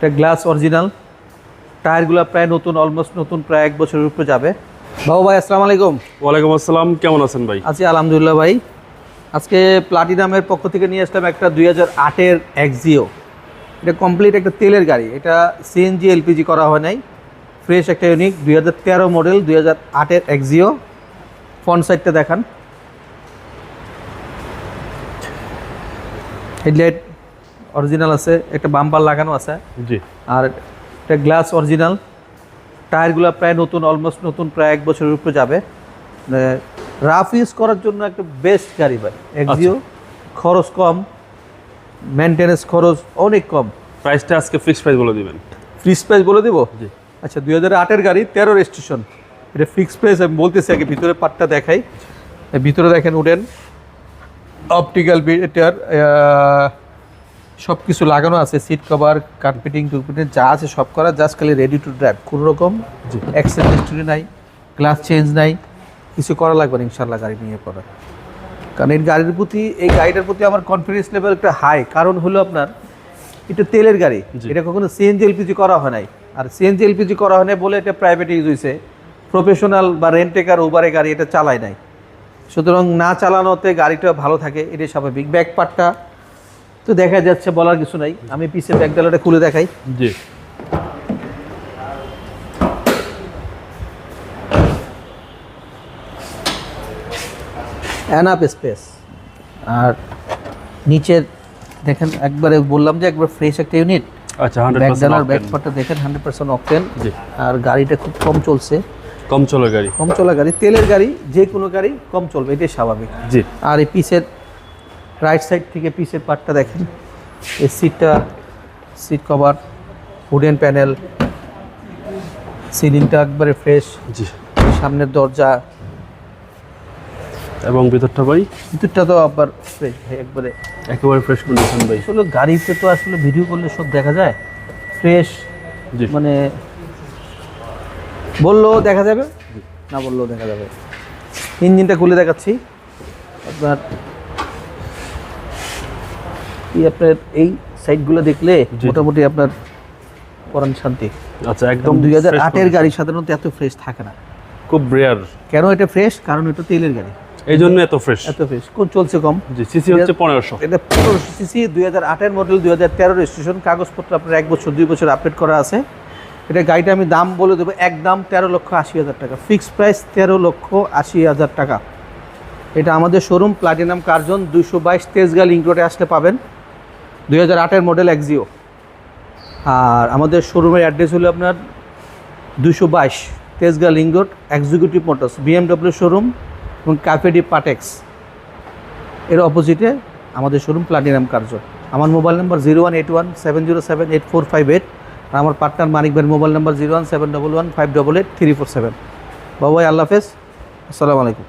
এটা glass original. টায়ারগুলো প্রায় নতুন অলমোস্ট নতুন প্রায় এক বছরের উপরে যাবে। বাবু ভাই আসসালামু আলাইকুম। ওয়ালাইকুম আসসালাম কেমন আছেন ভাই? আছি আলহামদুলিল্লাহ ভাই। আজকে প্লাটিনামের পক্ষ থেকে নিয়ে আসলাম একটা দুই হাজার আটের এক্সিও এটা কমপ্লিট একটা তেলের গাড়ি। এটা সিএনজি এলপিজি করা হয় নাই। ফ্রেশ একটা ইউনিক দুই হাজার তেরো মডেল দুই হাজার আটের এক্সিও ফ্রন্ট সাইডটা দেখান। হেডলাইট অরিজিনাল আছে একটা বাম্পার লাগানো আছে। জি। আর একটা গ্লাস অরিজিনাল। টায়ারগুলো প্রায় নতুন অলমোস্ট নতুন প্রায় এক বছরের উপরে যাবে। রাফ ইউজ করার জন্য একটা বেস্ট গাড়ি ভাই। এক্সিও খরচ কম মেনটেনেন্স খরচ অনেক কম। প্রাইসটা আজকে ফিক্সড প্রাইস বলে দিবেন। ফিক্স প্রাইস বলে দিব? জি। আচ্ছা দুই হাজার আটের গাড়ি তেরো রেজিস্ট্রেশন এটা ফিক্সড প্রাইস আমি বলতেছি আগে ভিতরে পার্টটা দেখাই। ভিতরে দেখেন উডেন। অপটিক্যাল এটার সব কিছু লাগানো আছে সিট কভার কার্পেটিং টুরপিটিং যা আছে সব করা জাস্ট খালি রেডি টু ড্রাইভ কোনো রকম। অ্যাক্সিডেন্ট হিস্টরি নাই গ্লাস চেঞ্জ নাই কিছু করা লাগবে না ইনশাল্লাহ গাড়ি নিয়ে পরে কারণ এই গাড়ির প্রতি এই গাড়িটার প্রতি আমার কনফিডেন্স লেভেল একটা হাই কারণ হলো আপনার এটা তেলের গাড়ি। এটা কখনো সিএনজি এলপিজি করা হয় নাই। আর সিএনজি এলপিজি করা হয় নাই বলে এটা প্রাইভেট ইউজ হয়েছে প্রফেশনাল বা রেন্টেকার উবারে গাড়ি এটা চালায় নাই। সুতরাং না চালানোতে গাড়িটা ভালো থাকে এটাই স্বাভাবিক। ব্যাক পার্টটা তো দেখা যাচ্ছে বলার কিছু নাই। আমি পিছে ব্যাক ডালাটা খুলে দেখাই। জি। অ্যানাপ স্পেস আর নিচের দেখেন একবারে বললাম যে একবার ফ্রেশ একটা ইউনিট আচ্ছা হান্ড্রেড ব্যাক ডালার ব্যাক পার্টটা দেখেন হান্ড্রেড পার্সেন্ট অকটেন আর গাড়িটা খুব কম চলছে। কম চলে গাড়ি। কম চলা গাড়ি তেলের গাড়ি যে কোনো গাড়ি কম চলবে এটাই স্বাভাবিক। জি। আর এই পিসের রাইট সাইড থেকে পিসের পার্টটা দেখেন। এই সিটটা সিট কভার উডেন প্যানেল সিলিংটা একবারে ফ্রেশ জি। সামনের দরজা। এবং ভিতরটা ভাই? ভিতরটা তো আবার ফ্রেশ ভাই একবারে। একেবারে ফ্রেশ কন্ডিশন ভাই। আসলে গাড়িতে তো আসলে ভিডিও করলে সব দেখা যায়। ফ্রেশ জি। মানে বললেও দেখা যাবে না বললেও দেখা যাবে। ইঞ্জিনটা খুলে দেখাচ্ছি। আপনার এই আপনার এই সাইডগুলো দেখলে মোটামুটি আপনার পরাণ শান্তি। আচ্ছা একদম দুই হাজার আটের গাড়ি সাধারণত এত ফ্রেশ থাকে না। খুব রেয়ার কেন এটা ফ্রেশ কারণ এটা তেলের গাড়ি। এই জন্য এত ফ্রেশ এত ফ্রেশ কোন চলছে কম। জি সিসি হচ্ছে পনেরোশো। এটা পনেরোশো সিসি দুই হাজার আটের মডেল দুই হাজার তেরো রেজিস্ট্রেশন কাগজপত্র আপনার এক বছর দুই বছর আপডেট করা আছে। এটা গাড়িটা আমি দাম বলে দেবো একদম তেরো লক্ষ আশি হাজার টাকা। ফিক্সড প্রাইস তেরো লক্ষ আশি হাজার টাকা। এটা আমাদের শোরুম প্লাটিনাম কার্জন দুইশো বাইশ তেজগা লিঙ্ক রোডে আসলে পাবেন। দুই হাজার মডেল এক্সিও আর আমাদের শোরুমের অ্যাড্রেস হলো আপনার দুশো বাইশ Tejgaon link road executive motors BMW showroom এবং ক্যাফেডি পাটেক্স এর অপোজিটে আমাদের শোরুম প্লাটিনাম কার্য আমার mobile number zero one eight one seven zero seven eight four five eight আর আমার পার্টনার মানিক ভাইয়ের mobile number zero one seven double one five double eight three four seven বাবাই আল্লাহ হাফেজ। আসসালামু আলাইকুম।